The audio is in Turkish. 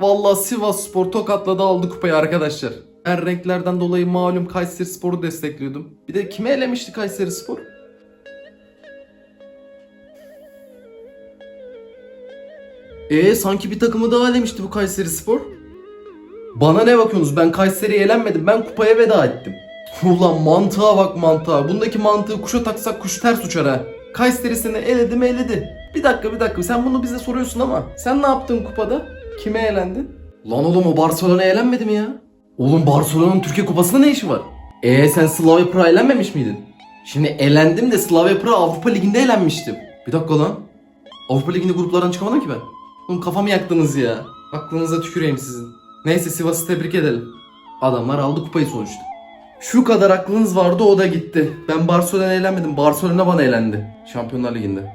Vallahi Sivas Spor tokatladı aldı kupayı arkadaşlar. Her renklerden dolayı malum Kayseri Spor'u destekliyordum. Bir de kime elemişti Kayseri Spor? Ee sanki bir takımı daha elemişti bu Kayseri Spor. Bana ne bakıyorsunuz? Ben Kayseri'ye elenmedim. Ben kupaya veda ettim. Ulan mantığa bak mantığa. Bundaki mantığı kuşa taksak kuş ters uçar ha. Kayseri seni eledi mi eledi. Bir dakika bir dakika sen bunu bize soruyorsun ama sen ne yaptın kupada? Kime elendin? Lan oğlum o Barcelona elenmedi mi ya? Oğlum Barcelona'nın Türkiye kupasında ne işi var? Ee sen Slavia Prag'a elenmemiş miydin? Şimdi elendim de Slavia Prag Avrupa Ligi'nde elenmiştim. Bir dakika lan. Avrupa Ligi'nde gruplardan çıkamadım ki ben. Oğlum kafamı yaktınız ya. Aklınıza tüküreyim sizin. Neyse Sivas'ı tebrik edelim. Adamlar aldı kupayı sonuçta. Şu kadar aklınız vardı o da gitti. Ben Barcelona'ya eğlenmedim. Barcelona bana eğlendi. Şampiyonlar Ligi'nde.